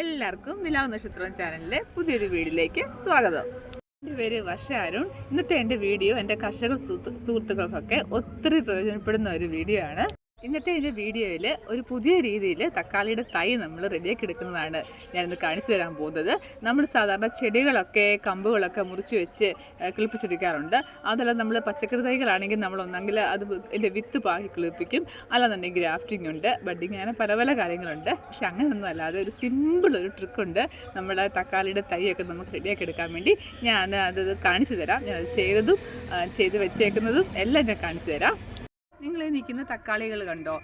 എല്ലാവർക്കും നിലാവ് നക്ഷത്രം ചാനലിലെ പുതിയൊരു വീഡിയോയിലേക്ക് സ്വാഗതം. എന്റെ പേര് വർഷ അരുൺ. ഇന്നത്തെ എന്റെ വീഡിയോ എന്റെ കർഷക സുഹൃത്ത് സുഹൃത്തുക്കൾക്കൊക്കെ ഒത്തിരി പ്രയോജനപ്പെടുന്ന ഒരു വീഡിയോ ആണ്. ഇന്നത്തെ എന്റെ വീഡിയോയിൽ ഒരു പുതിയ രീതിയിൽ തക്കാളിയുടെ തൈ നമ്മൾ റെഡിയാക്കി എടുക്കുന്നതാണ് ഞാനിന്ന് കാണിച്ചു തരാൻ പോകുന്നത്. നമ്മൾ സാധാരണ ചെടികളൊക്കെ കമ്പുകളൊക്കെ മുറിച്ച് വെച്ച് കിളിപ്പിച്ചെടുക്കാറുണ്ട്. അതല്ല നമ്മൾ പച്ചക്കറി തൈകളാണെങ്കിൽ നമ്മൾ ഒന്നെങ്കിൽ അത് എന്റെ വിത്ത് പാകി കിളിപ്പിക്കും. അല്ലാന്നുണ്ടെങ്കിൽ ഗ്രാഫ്റ്റിംഗ് ഉണ്ട് ബഡിങ് അങ്ങനെ പല പല കാര്യങ്ങളുണ്ട്. പക്ഷെ അങ്ങനെയൊന്നും അല്ലാതെ ഒരു സിമ്പിൾ ഒരു ട്രിക്കുണ്ട് നമ്മുടെ തക്കാളിയുടെ തൈയൊക്കെ നമുക്ക് റെഡിയാക്കി എടുക്കാൻ വേണ്ടി ഞാൻ അത് കാണിച്ചു തരാം. ഞാൻ ചെയ്തതും ചെയ്ത് വെച്ചേക്കുന്നതും എല്ലാം ഞാൻ കാണിച്ചു തരാം. നിങ്ങൾ ഈ നിൽക്കുന്ന തക്കാളികൾ കണ്ടോ?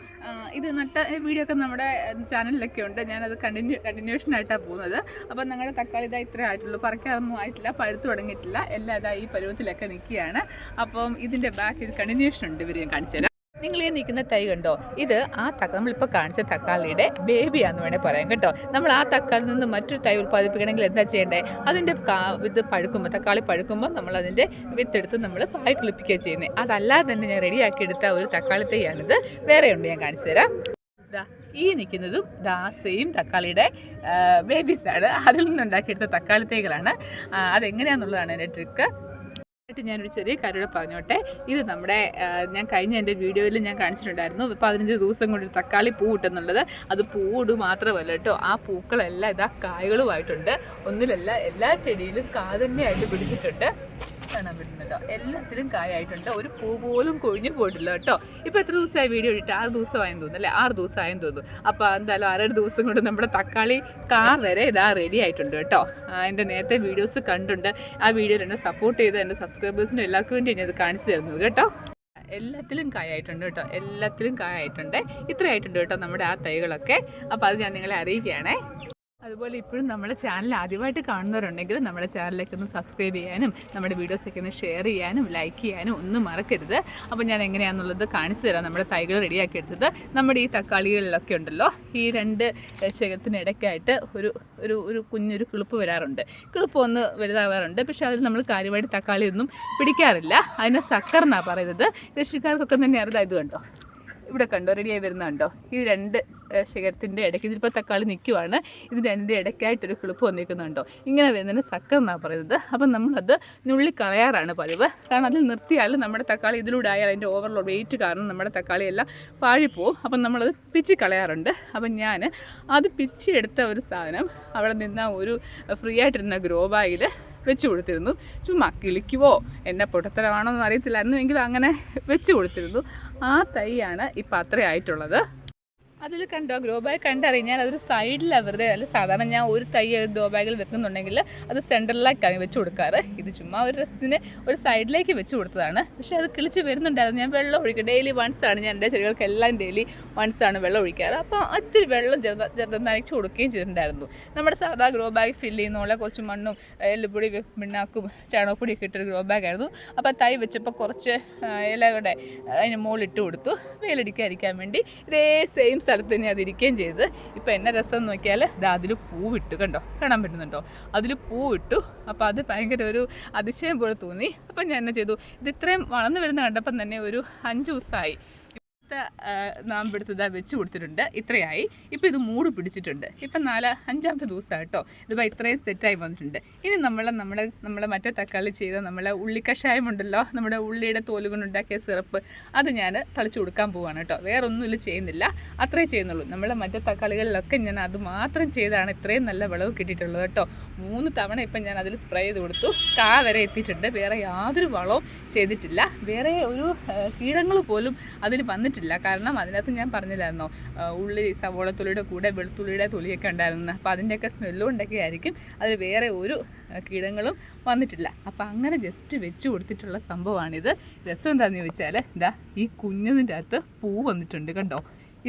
ഇത് നട്ട വീഡിയോ ഒക്കെ നമ്മുടെ ചാനലിലൊക്കെ ഉണ്ട്. ഞാനത് കണ്ടിന്യൂ കണ്ടിന്യൂഷൻ ആയിട്ടാണ് പോകുന്നത്. അപ്പം നിങ്ങളുടെ തക്കാളി ഇതാ ഇത്രേ ആയിട്ടുള്ളൂ. പറക്കാറൊന്നും ആയിട്ടില്ല പഴുത്തു തുടങ്ങിയിട്ടില്ല. എല്ലാം ഇതാ ഈ പരുവത്തിലൊക്കെ നിൽക്കുകയാണ്. അപ്പം ഇതിന്റെ ബാക്ക് ഇത് കണ്ടിന്യൂഷൻ ഉണ്ട്. ഞാൻ കാണിച്ചു നിങ്ങൾ ഈ നിൽക്കുന്ന തൈ കണ്ടോ? ഇത് ആ തക്ക നമ്മളിപ്പോൾ കാണിച്ച തക്കാളിയുടെ ബേബിയാന്ന് വേണേൽ പറയാം കേട്ടോ. നമ്മൾ ആ തക്കാളിൽ നിന്ന് മറ്റൊരു തൈ ഉൽപ്പാദിപ്പിക്കണമെങ്കിൽ എന്താ ചെയ്യേണ്ടത് അതിന്റെ ഇത് പഴുക്കുമ്പോൾ തക്കാളി പഴുക്കുമ്പോൾ നമ്മൾ അതിന്റെ വിത്തെടുത്ത് നമ്മൾ പായി കിളിപ്പിക്കുക ചെയ്യുന്നത് അതല്ലാതെ തന്നെ ഞാൻ റെഡിയാക്കി എടുത്ത ഒരു തക്കാളി തൈയാണിത്. വേറെ ഉണ്ട് ഞാൻ കാണിച്ചു തരാം. ഈ നിൽക്കുന്നതും ദാ സെയിം തക്കാളിയുടെ ബേബീസാണ് അതിൽ നിന്നുണ്ടാക്കിയെടുത്ത തക്കാളി തൈകളാണ്. അതെങ്ങനെയാണെന്നുള്ളതാണ് എന്റെ ട്രിക്ക് ആയിട്ട് ഞാനൊരു ചെറിയ കാര്യം പറഞ്ഞോട്ടെ. ഇത് നമ്മുടെ ഞാൻ കഴിഞ്ഞ എന്റെ വീഡിയോയിൽ ഞാൻ കാണിച്ചിട്ടുണ്ടായിരുന്നു. പതിനഞ്ച് ദിവസം കൊണ്ട് തക്കാളി പൂ കിട്ടുന്നുള്ളത്. അത് പൂവിട് മാത്രമല്ല കേട്ടോ. ആ പൂക്കളെല്ലാം ഇതാ കായകളുമായിട്ടുണ്ട്. ഒന്നിലല്ല എല്ലാ ചെടിയിലും കാതന്നെയായിട്ട് പിടിച്ചിട്ടുണ്ട്. കാണാൻ പറ്റുന്നുണ്ടോ. എല്ലാത്തിലും കായായിട്ടുണ്ട്. ഒരു പൂ പോലും കൊഴിഞ്ഞു പോയിട്ടില്ല കേട്ടോ. ഇപ്പോൾ എത്ര ദിവസമായി വീഡിയോ ഇട്ട് ആറ് ദിവസമായെന്ന് തോന്നുന്നു അല്ലേ? ആറ് ദിവസമായെന്ന് തോന്നുന്നു. അപ്പോൾ എന്തായാലും ആറേഴ് ദിവസം കൊണ്ട് നമ്മുടെ തക്കാളി കാർ വരെ ഇതാ റെഡി ആയിട്ടുണ്ട് കേട്ടോ. എന്റെ നേരത്തെ വീഡിയോസ് കണ്ടുണ്ട്. ആ വീഡിയോയിൽ എന്നെ സപ്പോർട്ട് ചെയ്ത എന്റെ സബ്സ്ക്രൈബേഴ്സിനും എല്ലാവർക്കും വേണ്ടി ഇത് കാണിച്ചു തരുന്നത് കേട്ടോ. എല്ലാത്തിലും കായായിട്ടുണ്ട് കേട്ടോ. എല്ലാത്തിലും കായായിട്ടുണ്ട്. ഇത്രയായിട്ടുണ്ട് കേട്ടോ നമ്മുടെ ആ തൈകളൊക്കെ. അപ്പോൾ അത് ഞാൻ നിങ്ങളെ അറിയിക്കുകയാണേ. അതുപോലെ ഇപ്പോഴും നമ്മുടെ ചാനൽ ആദ്യമായിട്ട് കാണുന്നവരുണ്ടെങ്കിൽ നമ്മുടെ ചാനലിലേക്ക് ഒന്ന് സബ്സ്ക്രൈബ് ചെയ്യാനും നമ്മുടെ വീഡിയോസൊക്കെ ഒന്ന് ഷെയർ ചെയ്യാനും ലൈക്ക് ചെയ്യാനും ഒന്നും മറക്കരുത്. അപ്പോൾ ഞാൻ എങ്ങനെയാണെന്നുള്ളത് കാണിച്ചു തരാം. നമ്മുടെ തൈകൾ റെഡിയാക്കി എടുത്തത്. നമ്മുടെ ഈ തക്കാളികളിലൊക്കെ ഉണ്ടല്ലോ. ഈ രണ്ട് ശകത്തിനിടയ്ക്കായിട്ട് ഒരു ഒരു ഒരു കുഞ്ഞൊരു കിളിപ്പ് വരാറുണ്ട്. കിളിപ്പ് ഒന്ന് വലുതാവാറുണ്ട്. പക്ഷേ അതിൽ നമ്മൾ കാര്യമായിട്ട് തക്കാളിയൊന്നും പിടിക്കാറില്ല. അതിനെ സക്കർ എന്നാണ് പറയുന്നത്. കൃഷിക്കാർക്കൊക്കെ തന്നെ അറിയാം ഇത് കണ്ടോ? ഇവിടെ കണ്ടോ? റെഡിയായി വരുന്നുണ്ടോ ഈ രണ്ട് ശിഖരത്തിന്റെ ഇടയ്ക്ക്. ഇതിലിപ്പോൾ തക്കാളി നിൽക്കുവാണ്. ഇത് രണ്ടിന്റെ ഇടയ്ക്കായിട്ടൊരു കിളിപ്പ് വന്നിരിക്കുന്നുണ്ടോ? ഇങ്ങനെ വരുന്നതിന് സക്കർ എന്നാണ് പറയുന്നത്. അപ്പം നമ്മളത് നുള്ളി കളയാറാണ് പതിവ്. കാരണം അതിൽ നിർത്തിയാൽ നമ്മുടെ തക്കാളി ഇതിലൂടെ ആയാൽ അതിന്റെ ഓവർലോഡ് വെയിറ്റ് കാരണം നമ്മുടെ തക്കാളി എല്ലാം പാഴിപ്പോവും. അപ്പം നമ്മളത് പിച്ചി കളയാറുണ്ട് അപ്പം ഞാൻ അത് പിച്ചി എടുത്ത ഒരു സാധനം അവിടെ നിന്ന ഒരു ഫ്രീ ആയിട്ടിരുന്ന ഗ്രോ ബാഗിൽ വെച്ച് കൊടുത്തിരുന്നു. ചുമ്മാ കിളിക്കുവോ? എന്നെ പൊട്ടത്തരമാണോ എന്ന് അറിയത്തില്ലായിരുന്നു. എങ്കിലും അങ്ങനെ വെച്ച് കൊടുത്തിരുന്നു. ആ തൈയാണ് ഇപ്പം അത്രയായിട്ടുള്ളത് അതിൽ കണ്ടോ? ഗ്രോ ബാഗ് കണ്ടറിഞ്ഞാൽ അതൊരു സൈഡിൽ അവരുടെ അല്ല സാധാരണ ഞാൻ ഒരു തൈ ഗ്രോ ബാഗിൽ വെക്കുന്നുണ്ടെങ്കിൽ അത് സെന്ററിലേക്കാണ് വെച്ച് കൊടുക്കാറ്. ഇത് ചുമ്മാ ഒരു രസത്തിന് ഒരു സൈഡിലേക്ക് വെച്ച് കൊടുത്തതാണ്. പക്ഷേ അത് കിളിച്ച് വരുന്നുണ്ടായിരുന്നു. ഞാൻ വെള്ളം ഒഴിക്കും. ഡെയിലി വൺസ് ആണ് ഞാൻ എന്റെ ചെടികൾക്കെല്ലാം ഡെയിലി വൺസ് ആണ് വെള്ളം ഒഴിക്കാറ്. അപ്പോൾ ഒത്തിരി വെള്ളം ചെറുത ചെറുത് നനച്ച് കൊടുക്കുകയും ചെയ്തിട്ടുണ്ടായിരുന്നു. നമ്മുടെ സാധാ ഗ്രോ ബാഗ് ഫില്ല് ചെയ്യുന്നുള്ള കുറച്ച് മണ്ണും എല്ലുപൊടി പിണ്ണാക്കും ചാണകപ്പൊടിയൊക്കെ ഇട്ടൊരു ഗ്രോ ബാഗ് ആയിരുന്നു. അപ്പോൾ തൈ വെച്ചപ്പോൾ കുറച്ച് ഇലകളുടെ അതിന് മുകളിലിട്ട് കൊടുത്തു. വെയിലടിക്കാതിരിക്കാൻ വേണ്ടി ഇതേ സെയിം സ്ഥലത്ത് തന്നെ അത് ഇരിക്കുകയും ചെയ്ത് ഇപ്പോൾ എന്നെ രസം നോക്കിയാൽ ഇത് അതിൽ പൂവിട്ടു കണ്ടോ? കാണാൻ പറ്റുന്നുണ്ടോ? അതിൽ പൂവിട്ടു. അപ്പോൾ അത് ഭയങ്കര ഒരു അതിശയം പോലെ തോന്നി. അപ്പം ഞാൻ എന്നാ ചെയ്തു. ഇത് ഇത്രയും വളർന്നു വരുന്ന കണ്ടപ്പം തന്നെ ഒരു അഞ്ച് ദിവസമായി. നാമ്പെടുത്ത് ഇതാ വെച്ച് കൊടുത്തിട്ടുണ്ട്. ഇത്രയായി. ഇപ്പോൾ ഇത് മൂട് പിടിച്ചിട്ടുണ്ട്. ഇപ്പം നാല് അഞ്ചാമത്തെ ദിവസമാണ് കേട്ടോ ഇതിപ്പോൾ ഇത്രയും സെറ്റായി വന്നിട്ടുണ്ട്. ഇനി നമ്മൾ നമ്മൾ നമ്മളെ മറ്റേ തക്കാളി ചെയ്ത നമ്മളെ ഉണ്ടല്ലോ നമ്മുടെ ഉള്ളിയുടെ തോൽ കൊണ്ടുണ്ടാക്കിയ സിറപ്പ്. അത് ഞാൻ തളിച്ചു കൊടുക്കാൻ പോവാണ് കേട്ടോ. വേറെ ഒന്നുമില്ല ചെയ്യുന്നില്ല. അത്രേ ചെയ്യുന്നുള്ളൂ. നമ്മളെ മറ്റേ തക്കാളികളിലൊക്കെ ഞാൻ അത് മാത്രം ചെയ്താണ് ഇത്രയും നല്ല വിളവ് കിട്ടിയിട്ടുള്ളത് കേട്ടോ. മൂന്ന് തവണ ഇപ്പം ഞാൻ അതിൽ സ്പ്രേ ചെയ്ത് കൊടുത്തു. കാ വരെ എത്തിയിട്ടുണ്ട്. വേറെ യാതൊരു വളവും ചെയ്തിട്ടില്ല. വേറെ ഒരു കീടങ്ങൾ പോലും അതിൽ വന്നിട്ടില്ല കാരണം അതിനകത്ത് ഞാൻ പറഞ്ഞില്ലായിരുന്നോ? ഉള്ളി സവോള തുള്ളിയുടെ കൂടെ വെളുത്തുള്ളിയുടെ തൊലിയൊക്കെ ഉണ്ടായിരുന്നു. അപ്പോൾ അതിന്റെയൊക്കെ സ്മെല്ലും ഉണ്ടൊക്കെ ആയിരിക്കും. അതിൽ വേറെ ഒരു കീടങ്ങളും വന്നിട്ടില്ല. അപ്പോൾ അങ്ങനെ ജസ്റ്റ് വെച്ച് കൊടുത്തിട്ടുള്ള സംഭവമാണിത്. രസം എന്താണെന്ന് ചോദിച്ചാൽ ഇതാ ഈ കുഞ്ഞതിന്റെ അകത്ത് പൂ വന്നിട്ടുണ്ട് കണ്ടോ?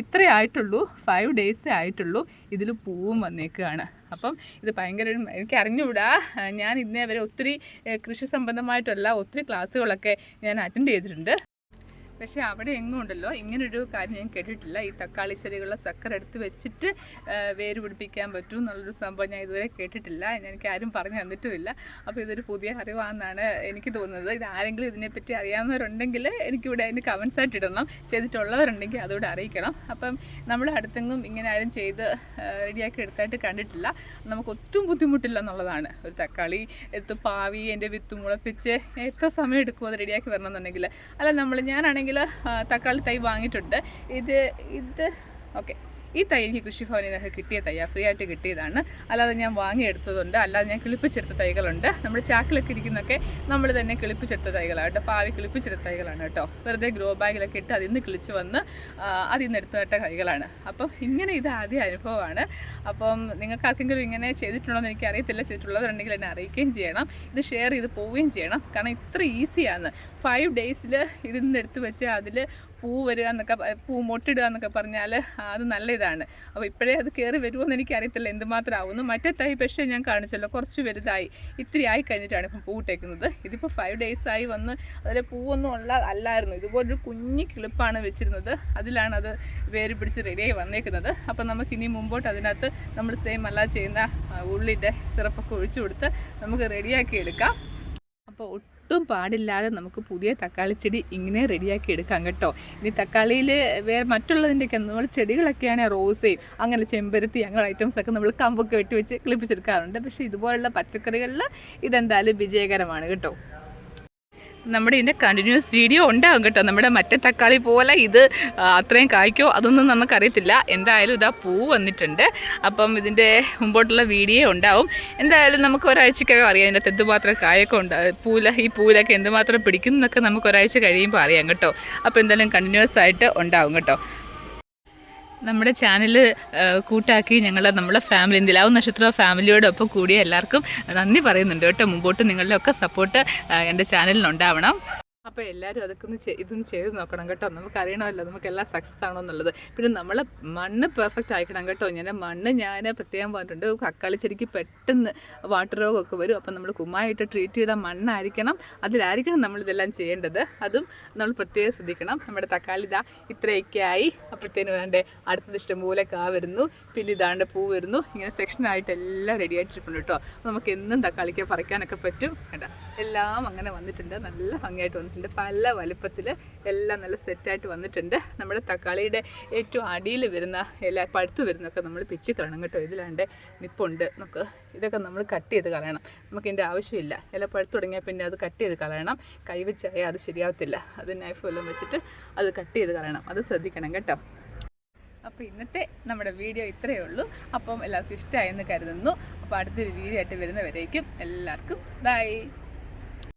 ഇത്രേ ആയിട്ടുള്ളൂ. ഫൈവ് ഡേയ്സേ ആയിട്ടുള്ളൂ ഇതിൽ പൂവും വന്നേക്കുകയാണ് അപ്പം ഇത് ഭയങ്കര എനിക്ക് അറിഞ്ഞുകൂടാ. ഞാൻ ഇന്നേ വരെ ഒത്തിരി കൃഷി സംബന്ധമായിട്ടുള്ള ഒത്തിരി ക്ലാസ്സുകളൊക്കെ ഞാൻ അറ്റൻഡ് ചെയ്തിട്ടുണ്ട്. പക്ഷേ അവിടെ എങ്ങും ഉണ്ടല്ലോ. ഇങ്ങനൊരു കാര്യം ഞാൻ കേട്ടിട്ടില്ല. ഈ തക്കാളി ചെടികളുടെ സക്കർ എടുത്ത് വെച്ചിട്ട് വേര് പിടിപ്പിക്കാൻ പറ്റും എന്നുള്ളൊരു സംഭവം ഞാൻ ഇതുവരെ കേട്ടിട്ടില്ല. എനിക്ക് ആരും പറഞ്ഞു തന്നിട്ടുമില്ല. അപ്പോൾ ഇതൊരു പുതിയ അറിവാണെന്നാണ് എനിക്ക് തോന്നുന്നത്. ഇത് ആരെങ്കിലും ഇതിനെപ്പറ്റി അറിയാവുന്നവരുണ്ടെങ്കിൽ എനിക്കിവിടെ അതിന് കമൻസ് ആയിട്ട് ഇടണം. ചെയ്തിട്ടുള്ളവരുണ്ടെങ്കിൽ അതുകൂടെ അറിയിക്കണം. അപ്പം നമ്മൾ അടുത്തെങ്ങും ഇങ്ങനെ ആരും ചെയ്ത് റെഡിയാക്കി എടുത്തായിട്ട് കണ്ടിട്ടില്ല. നമുക്ക് ഒട്ടും ബുദ്ധിമുട്ടില്ല എന്നുള്ളതാണ്. ഒരു തക്കാളി എടുത്ത് പാവി എന്റെ വിത്ത് മുളപ്പിച്ച് എത്ര സമയം എടുക്കും അത് റെഡിയാക്കി വരണമെന്നുണ്ടെങ്കിൽ. അല്ല നമ്മൾ ഞാനാണെങ്കിൽ തക്കാളി തൈ വാങ്ങിയിട്ടുണ്ട്. ഇത് ഇത് ഓക്കെ. ഈ തൈ എനിക്ക് കൃഷിഭവനിൽ നിന്നൊക്കെ കിട്ടിയ തൈയാണ് ഫ്രീ ആയിട്ട് കിട്ടിയതാണ്. അല്ലാതെ ഞാൻ വാങ്ങിയെടുത്തതുണ്ട്. അല്ലാതെ ഞാൻ കിളിപ്പിച്ചെടുത്ത തൈകളുണ്ട്. നമ്മൾ ചാക്കിലൊക്കെ ഇരിക്കുന്നൊക്കെ നമ്മൾ തന്നെ കിളിപ്പിച്ചെടുത്ത തൈകളാണ് കേട്ടോ. പാവി കിളിപ്പിച്ചെടുത്ത തൈകളാണ് കേട്ടോ. വെറുതെ ഗ്രോ ബാഗിലൊക്കെ ഇട്ട് അതിൽ നിന്ന് കിളിച്ച് വന്ന് അതിൽ നിന്ന് എടുത്തു നട്ട തൈകളാണ്. അപ്പം ഇങ്ങനെ ഇത് ആദ്യ അനുഭവമാണ്. അപ്പം നിങ്ങൾക്ക് ആർക്കെങ്കിലും ഇങ്ങനെ ചെയ്തിട്ടുണ്ടോ എന്ന് എനിക്ക് അറിയത്തില്ല. ചെയ്തിട്ടുള്ളവരുണ്ടെങ്കിൽ എന്നെ അറിയിക്കുകയും ചെയ്യണം. ഇത് ഷെയർ ചെയ്ത് പോവുകയും ചെയ്യണം. കാരണം ഇത്ര ഈസിയാണ്. ഫൈവ് ഡേയ്സിൽ ഇതിൽ നിന്ന് എടുത്ത് വെച്ച് അതിൽ പൂ വരിക എന്നൊക്കെ പൂ മൊട്ടിടുക എന്നൊക്കെ പറഞ്ഞാൽ അത് നല്ല ഇതാണ് അപ്പോൾ ഇപ്പോഴേ അത് കയറി വരുമോ എന്ന് എനിക്കറിയത്തില്ല. എന്തുമാത്രം ആവുന്നു മറ്റേ തൈ പക്ഷേ ഞാൻ കാണിച്ചല്ലോ. കുറച്ച് വലുതായി. ഇത്തിരി ആയി കഴിഞ്ഞിട്ടാണ് ഇപ്പം പൂ ഇട്ടേക്കുന്നത് ഇതിപ്പോൾ ഫൈവ് ഡേയ്സ് ആയി വന്ന് അതിൽ പൂവൊന്നും ഉള്ള അല്ലായിരുന്നു. ഇതുപോലൊരു കുഞ്ഞു കിളിപ്പാണ് വെച്ചിരുന്നത്. അതിലാണ് അത് വേര് പിടിച്ച് റെഡിയായി വന്നേക്കുന്നത്. അപ്പോൾ നമുക്ക് ഇനി മുമ്പോട്ട് അതിനകത്ത് നമ്മൾ സെയിം അല്ല ചെയ്യുന്ന ഉള്ളിന്റെ സിറപ്പൊക്കെ ഒഴിച്ചു കൊടുത്ത് നമുക്ക് റെഡിയാക്കി എടുക്കാം. അപ്പോൾ ഒട്ടും പാടില്ലാതെ നമുക്ക് പുതിയ തക്കാളി ചെടി ഇങ്ങനെ റെഡിയാക്കി എടുക്കാം കേട്ടോ. ഇനി തക്കാളിയിൽ വേറെ മറ്റുള്ളതിന്റെയൊക്കെ നമ്മൾ ചെടികളൊക്കെയാണ് റോസയും അങ്ങനെ ചെമ്പരത്തി അങ്ങനെ ഐറ്റംസ് ഒക്കെ നമ്മൾ കമ്പൊക്കെ വെട്ടി വെച്ച് കിളിപ്പിച്ചെടുക്കാറുണ്ട്. പക്ഷേ ഇതുപോലുള്ള പച്ചക്കറികളിൽ ഇതെന്തായാലും വിജയകരമാണ് കേട്ടോ. നമ്മുടെ ഇതിന്റെ കണ്ടിന്യൂസ് വീഡിയോ ഉണ്ടാകും കേട്ടോ നമ്മുടെ മറ്റേ തക്കാളി പോലെ ഇത് അത്രയും കായ്ക്കോ അതൊന്നും നമുക്കറിയത്തില്ല. എന്തായാലും ഇതാ പൂ വന്നിട്ടുണ്ട്. അപ്പം ഇതിന്റെ മുമ്പോട്ടുള്ള വീഡിയോ ഉണ്ടാവും. എന്തായാലും നമുക്ക് ഒരാഴ്ചക്കകം അറിയാം ഇതിന്റെ എന്തുമാത്രം കായൊക്കെ ഉണ്ട് പൂല ഈ പൂലൊക്കെ എന്തുമാത്രം പിടിക്കുന്നൊക്കെ നമുക്ക് ഒരാഴ്ച കഴിയുമ്പോൾ അറിയാം കേട്ടോ. അപ്പോൾ എന്തായാലും കണ്ടിന്യൂസ് ആയിട്ട് ഉണ്ടാവും കേട്ടോ. നമ്മുടെ ചാനൽ കൂട്ടാക്കി ഞങ്ങൾ നമ്മളെ ഫാമിലി നിലാവ് നക്ഷത്ര ഫാമിലിയോടൊപ്പം കൂടിയ എല്ലാവർക്കും നന്ദി പറയുന്നുണ്ട് കേട്ടോ. മുമ്പോട്ട് നിങ്ങളുടെ ഒക്കെ സപ്പോർട്ട് എന്റെ ചാനലിനുണ്ടാവണം അപ്പോൾ എല്ലാവരും അതൊക്കെ ഒന്ന് ഇതൊന്ന് ചെയ്ത് നോക്കണം കേട്ടോ. നമുക്ക് അറിയണമല്ലോ നമുക്ക് എല്ലാം സക്സസ് ആണോ എന്നുള്ളത്. പിന്നെ നമ്മൾ മണ്ണ് പെർഫെക്റ്റ് ആയിക്കണം കേട്ടോ. ഞാൻ മണ്ണ് ഞാൻ പ്രത്യേകം പറഞ്ഞിട്ടുണ്ട്. കക്കാളി ചെടിക്ക് പെട്ടെന്ന് വാട്ടർ രോഗമൊക്കെ വരും. അപ്പം നമ്മൾ കുമ്മായിട്ട് ട്രീറ്റ് ചെയ്ത മണ്ണായിരിക്കണം. അതിലായിരിക്കണം നമ്മളിതെല്ലാം ചെയ്യേണ്ടത്. അതും നമ്മൾ പ്രത്യേകം ശ്രദ്ധിക്കണം. നമ്മുടെ തക്കാളി ഇതാ ഇത്രയൊക്കെ ആയി. അപ്പോഴത്തേന് വേണ്ടേ അടുത്തത് ഇഷ്ടംപോലെ കാ വരുന്നു. പിന്നെ ഇതാണ്ട് പൂ വരുന്നു. ഇങ്ങനെ സെക്ഷനായിട്ട് എല്ലാം റെഡി ആയിട്ടിരിക്കുന്നു കേട്ടോ. നമുക്ക് എന്നും തക്കാളിക്ക് പറിക്കാനൊക്കെ പറ്റും. കേട്ടോ എല്ലാം അങ്ങനെ വന്നിട്ടുണ്ട്. നല്ല ഭംഗിയായിട്ട് വന്നിട്ടുണ്ട്. പല വലുപ്പത്തിൽ എല്ലാം നല്ല സെറ്റായിട്ട് വന്നിട്ടുണ്ട്. നമ്മുടെ തക്കാളിയുടെ ഏറ്റവും അടിയിൽ വരുന്ന ഇല പഴുത്ത് വരുന്നൊക്കെ നമ്മൾ പിച്ച് കളയണം കേട്ടോ. ഇതിലാണ്ട് നിപ്പുണ്ട്. നമുക്ക് ഇതൊക്കെ നമ്മൾ കട്ട് ചെയ്ത് കളയണം. നമുക്ക് ഇതിന്റെ ആവശ്യമില്ല. ഇല പഴുത്ത് തുടങ്ങിയാൽ പിന്നെ അത് കട്ട് ചെയ്ത് കളയണം. കൈവച്ചായാൽ അത് ശരിയാവത്തില്ല. അത് നൈഫ് എല്ലാം വെച്ചിട്ട് അത് കട്ട് ചെയ്ത് കളയണം. അത് ശ്രദ്ധിക്കണം കേട്ടോ. അപ്പോൾ ഇന്നത്തെ നമ്മുടെ വീഡിയോ ഇത്രയേ ഉള്ളൂ. അപ്പം എല്ലാവർക്കും ഇഷ്ടമായെന്ന് കരുതുന്നു. അപ്പോൾ അടുത്തൊരു വീഡിയോ ആയിട്ട് വരുന്നവരേക്കും എല്ലാവർക്കും ബൈ